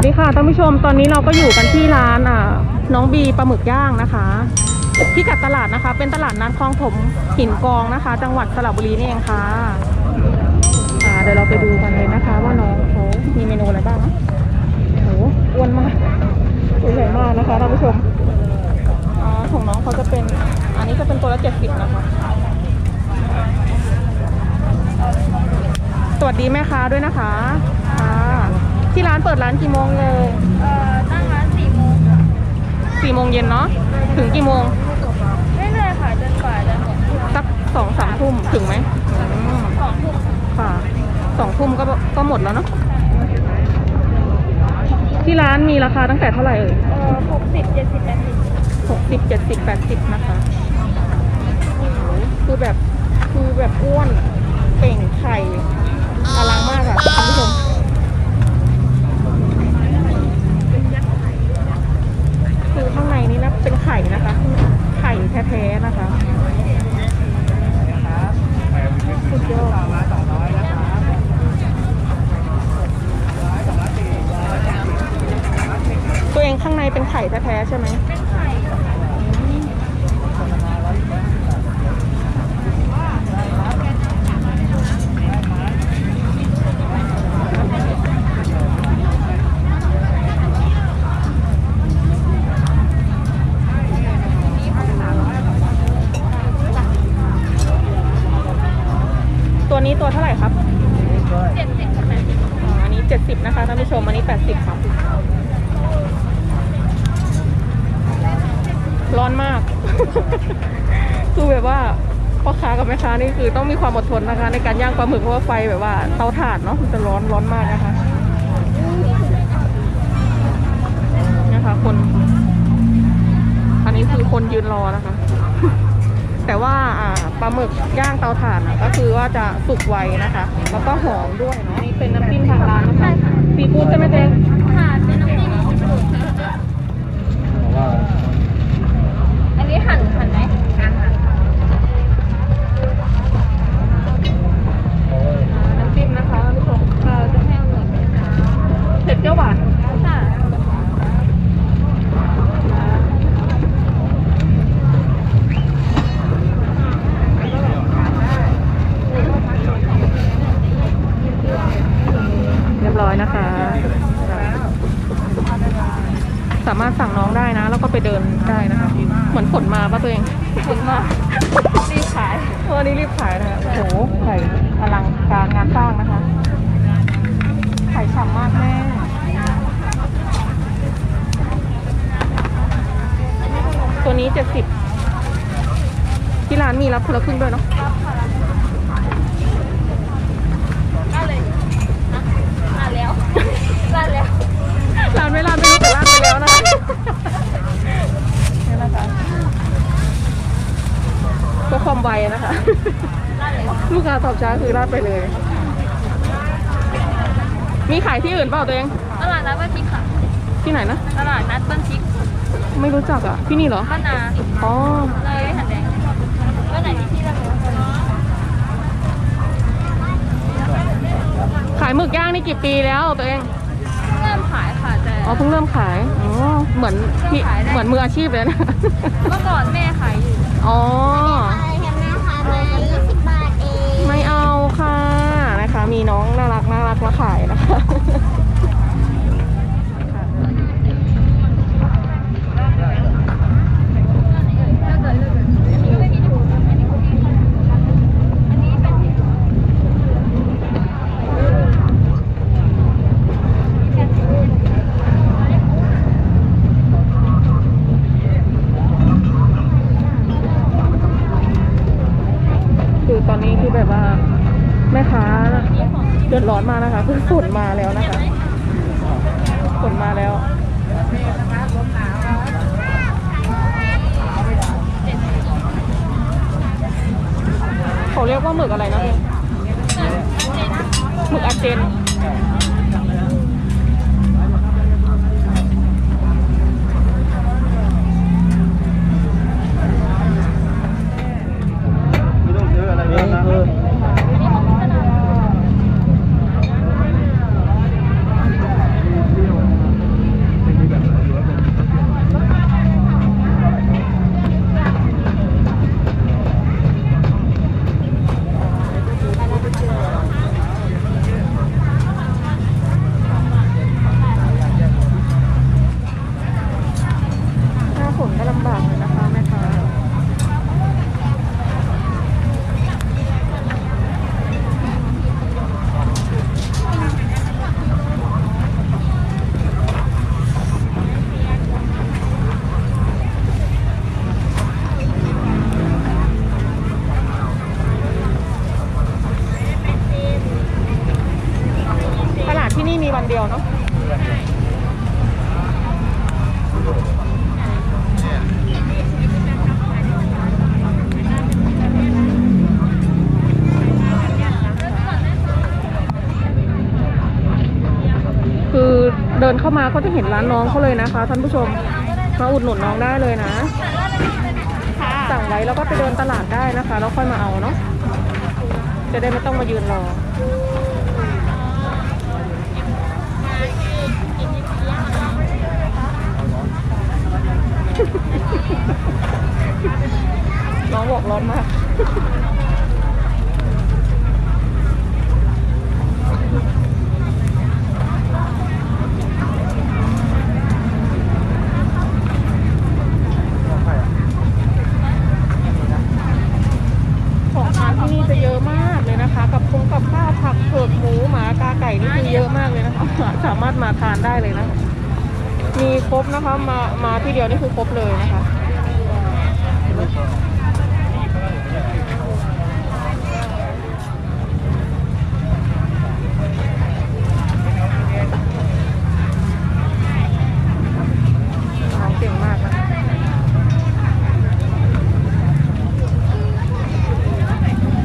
วัสดีค่ะท่านผู้ชมตอนนี้เราก็อยู่กันที่ร้านอ่าน้องบีปลาหมึกย่างนะคะที่กัดตลาดนะคะ เป็นตลาดนัดคลองถมหินกองนะคะ จังหวัดสระบุรีนี่เองค่ะอ่าเดี๋ยวเราไปดูกันเลยนะคะ ว่าน้องเขามีเมนูอะไรบ้างนะโอ้โหอ้วนมากตัวใหญ่มากนะคะท่านผู้ชมอ่าของน้องเขาจะเป็นอันนี้จะเป็นตัวละเจ็ดสิบนะคะสวัสดีแม่ค้าด้วยนะคะค่ะ ที่ร้านเปิดร้านกี่โมงเลยเอ่อตั้งร้านสี่โมงค่ะสี่โมงเย็นเนาะถึงกี่โมงเรื่อยๆค่ะจนกว่าจะหมดสักสองสามทุ่มถึงไหมอืมสองทุ่มค่ะสองทุ่มก็ก็หมดแล้วเนาะที่ร้านมีราคาตั้งแต่เท่าไหร่เอ่ยเอ่อหกสิบเจ็ดสิบแปดสิบหกสิบเจ็ดสิบแปดสิบนะคะโอ้โหคือแบบคือแบบอ้วนเป่งไข่อลังมากอะท่านผู้ชม คือข้างในนี่นะเป็นไข่นะคะ ไข่แท้ๆนะคะสุดยอดตัวเองข้างในเป็นไข่แท้ๆใช่ไหม เป็นไข่ ตัวนี้ตัวเท่าไหร่ครับ เจ็ดสิบกับแปดสิบ อ๋ออันนี้เจ็ดสิบนะคะท่านผู้ชม อันนี้แปดสิบครับ ร้อนมาก คือแบบว่าพ่อค้ากับแม่ค้านี่คือต้องมีความอดทนนะคะ ในการย่างปลาหมึกเพราะว่าไฟแบบว่าเตาถ่านเนาะมันจะร้อนร้อนมากนะคะเนี่ยค่ะคน อันนี้คือคนยืนรอนะคะ แต่ว่าอ่าปลาหมึกย่างเตาถ่านอะก็คือว่าจะสุกไวนะคะ แล้วก็หอมด้วยเนาะนี่เป็นน้ำจิ้มทางร้านนะคะซีฟู้ดใช่ไหมเจ๊ ค่ะเป็นน้ำจิ้มซีฟู้ดอันนี้หั่นหั่นไหมหั่นหั่น น้ำจิ้มนะคะท่านผู้ชม เราจะให้เอาหนึ่ง เผ็ดเปรี้ยวหวาน ค่ะ เรียบร้อยนะคะ สามารถสั่งน้องได้นะ แล้วก็ไปเดินได้นะคะ เหมือนฝนมาป่ะตัวเอง ขอบคุณมากรีบขาย เออนี่รีบขายนะคะโอ้โหไข่อลั งการงานสร้างนะคะ ไข่ฉ่ำมากแม่ตัวนี้เจ็ดสิบที่ร้านมีรับคนละครึ่งด้วยเนาะได้เลยนะลาดแล้วลาดแล้วร้านไม่ร้านไม่รู้แต่ร้านไปแล้วนะคะนี่นะคะเพื่อความไวนะคะ ลาดแล้วลูกค้าตอบช้าคือราดไปเลย มีขายที่อื่นเปล่าตัวเอง ตลาดนัดบ้านพริกค่ะ ที่ไหนนะ ตลาดนัดบ้านพริกไม่รู้จักอะ ที่นี่เหรอ บ้านนาอ๋อ เลยหันแดงบ้านไหนที่ที่เราขายหมึกย่างนี่กี่ปีแล้วตัวเอง เริ่มขายค่ะแต่ อ๋อ เพิ่งเริ่มขาย อ๋อ เหมือนพี่เริ่มขายได้ เหมือนมืออาชีพเลยนะ เมื่อก่อนแม่ขายอยู่อ๋ออะไรคะแม่คะมา20 บาทเอง ไม่เอาค่ะนะคะ มีน้องน่ารักน่ารักมาขายนะคะคือตอนนี้คือแบบว่า แม่ค้าเดือดร้อนมานะคะคือฝนมาแล้วนะคะฝนมาแล้วเขาเรียกว่าหมึกอะไรนะหมึกอาเจนเดียวเนาะคือ เดินเข้ามาก็จะเห็นร้านน้องเขาเลยนะคะ ท่านผู้ชมมาอุดหนุนน้องได้เลยนะ สั่งไว้แล้วก็ไปเดินตลาดได้นะคะ แล้วค่อยมาเอาเนาะจะได้ไม่ต้องมายืนรอน้องบอกร้อนมาก ที่นี่จะเยอะมากเลยนะคะ กับคงกับข้าวผักเผือกหมูหมากาไก่นี่คือเยอะมากเลยนะคะ สามารถมาทานได้เลยนะคะมีครบนะคะมามาที่เดียวนี่คือครบเลยนะคะ น้องเก่งมากนะคะ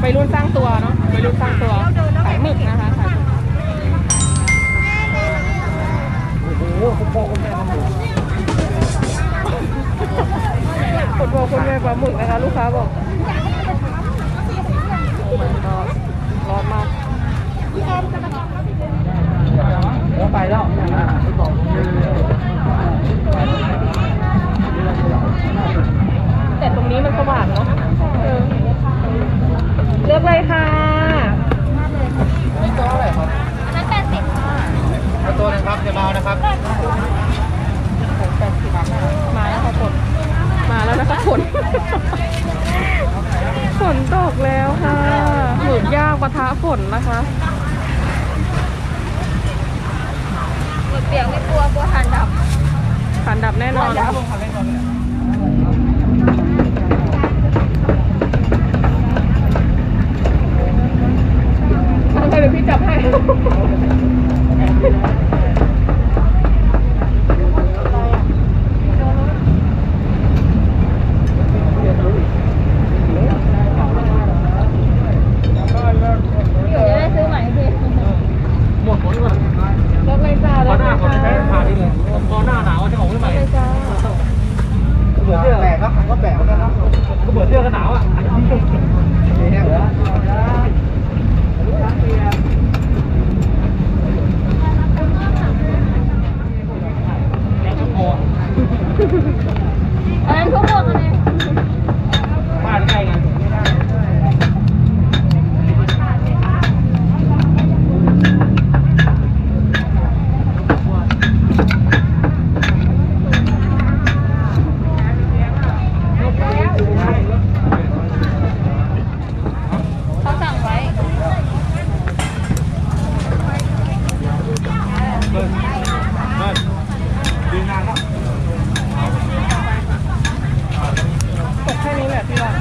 ไปรุ่นสร้างตัวเนาะไปรุ่นสร้างตัว ขายหมึกนะคะขายหมึก โอ้โหคุณพ่อคุณแม่ทำหมู คนบอกคนแม่ปลาหมึกนะคะ ลูกค้าบอกโอ้ my god ร้อนมาก แล้วไปแล้วไปบอก แต่ตรงนี้มันสว่างเนาะเออเลือกเลยค่ะ ไม่ตัวอะไรครับ อันนั้นแปดสิบค่ะ เอา ตัวนึงครับเดี๋ยวมานะครับมาแล้วค่ะฝนมาแล้วนะคะฝนฝนตกแล้วค่ะหมึกย่างปะทะฝนนะคะหมึกเปียกไม่กลัวกลัวทานดับหันดับแน่นอนเดี๋ยวพี่จับให้ เดี๋ยวจะได้ซื้อใหม่พี่ หมดฝนก่อน เลือกเลยจ้า พ เลื อ อก ห เล น้าย ฝน ค่ะ จะใช้ผ่าดีเลยพอหน้าหนาวจะออกไม่ใหม่ เลยจ้า เบื่อเสื้อแปลกครับก็แปลกเหมือนกันครับก็เบื่อเสื้อกันหนาวอะนี่แห้งแล้วแล้วก็พอ อันนั้นทุกพวกอันนี้ บ้านใกล้กัน เขาสั่งไว้ เบิ้ลเบิ้ลยืนนานแล้วตกแค่นี้แหละพี่ว่า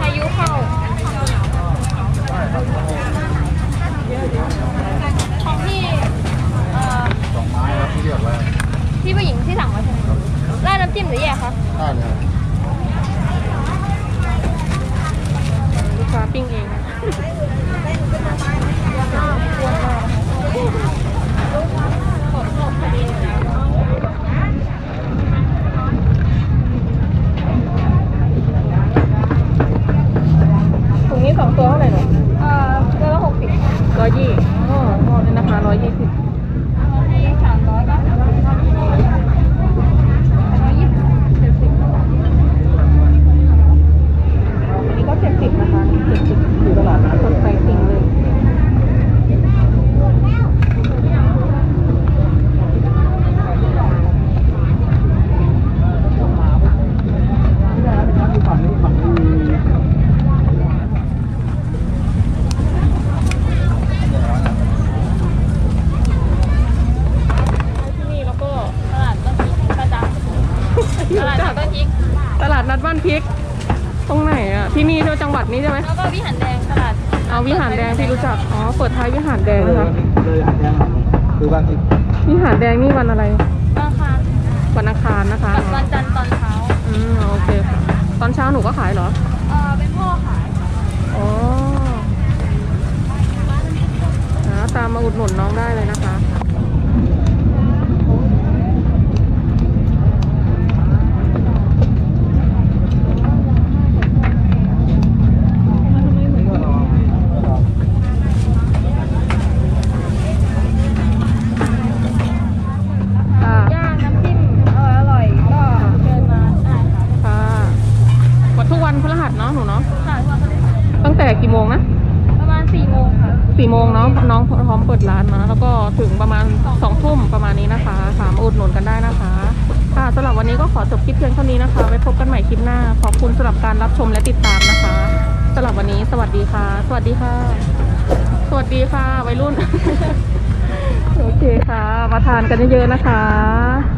พายุเข้าของพี่เอ่อสองไม้ครับที่เรียกว่าพี่ผู้หญิงที่สั่งไว้ใช่ไหมราดน้ำจิ้มหรือแยกคะได้เลยลูกค้าปิ้งเอง อยยี่อ๋อทอนี่นะคะร้อยยี่สิบให้สามร้อยก็ร้อยยี่สิบเจ็ดสิบอันนี้ก็เจ็ดสิบนะคะเจ็ดสิบอยู่ตลาดนะคนไปจริงเลย ฝั่งนี้ฝั่งนี้ ที่นี่แล้วก็ ตลาดต้นพริกประจำตลาดต้นพริก ตลาดนัดบ้านพริก ตรงไหนอะ ที่นี่ใช่ไหมจังหวัด นี้ใช่ไหมแล้วก็วิหารแดงตลาดเอาวิหารแดงพี่รู้จักอ๋อเปิดท้ายวิหารแดงเลยนะคะเลยซื้อบ้างสินี่หาดแดงนี่วันอะไรราคาวันอังคารนะคะกับวันจันทร์ตอนเช้าอืมโอเคค่ะตอนเช้าหนูก็ขายเหรอเออเป็นพ่อขายอ๋อนะตามมาอุดหนุนน้องได้เลยนะคะค่ะ ย่างน้ำจิ้มเอออร่อยก็เชิญมาได้ค่ะ ค่ะวันทุกวันพฤหัสเนาะหนูเนาะ ค่ะทุกวันพฤหัส ตั้งแต่กี่โมงนะ ประมาณสี่โมงค่ะ สี่โมงเนาะน้องพร้อมเปิดร้านนะแล้วก็ถึงประมาณสองทุ่มประมาณนี้นะคะค่ะมาอุดหนุนกันได้นะคะค่ะสำหรับวันนี้ก็ขอจบคลิปเพียงเท่านี้นะคะ ไว้พบกันใหม่คลิปหน้า ขอบคุณสำหรับการรับชมและติดตามนะคะสำหรับวันนี้สวัสดีค่ะ สวัสดีค่ะ สวัสดีค่ะวัยรุ่น โอเคค่ะ มาทานกันเยอะๆนะคะ